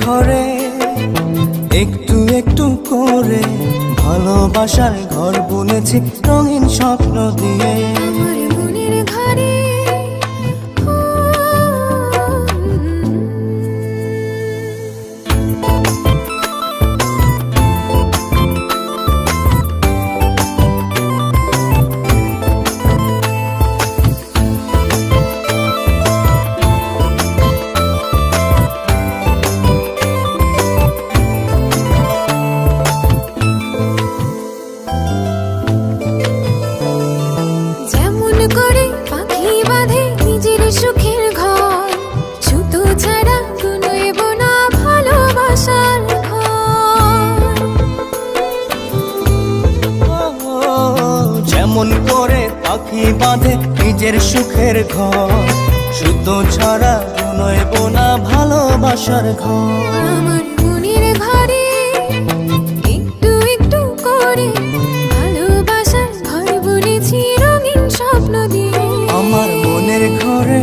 ঘরে একটু একটু করে ভালোবাসার ঘর বুনেছি রঙিন স্বপ্ন দিয়ে। পাখি বাঁধে নিজের সুখের ঘর? শুদ্ধ ছাড়া নয় বোনা ভালোবাসার ঘর। আমার মনের ঘরে একটু একটু করে ভালোবাসার ঘর রঙিন স্বপ্ন দিয়ে। আমার মনের ঘরে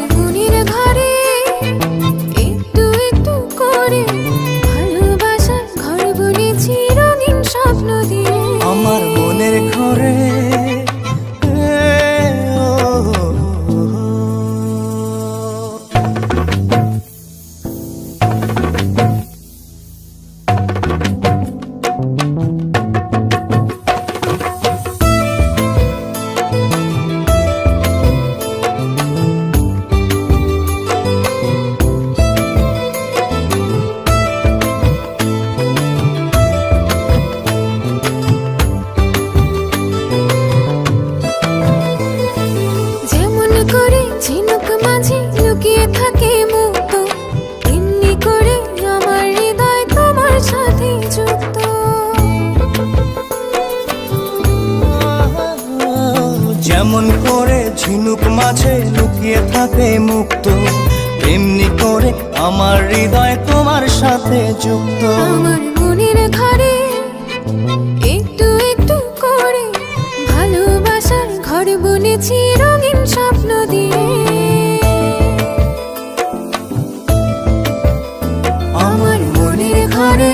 থাকে মুক্ত। এমনি করে আমার হৃদয় তোমার সাথে যুক্ত। আমার মনের ঘরে একটু একটু করে ভালোবাসার ঘর বুনেছি রঙিন স্বপ্ন দিয়ে। আমার মনের ঘরে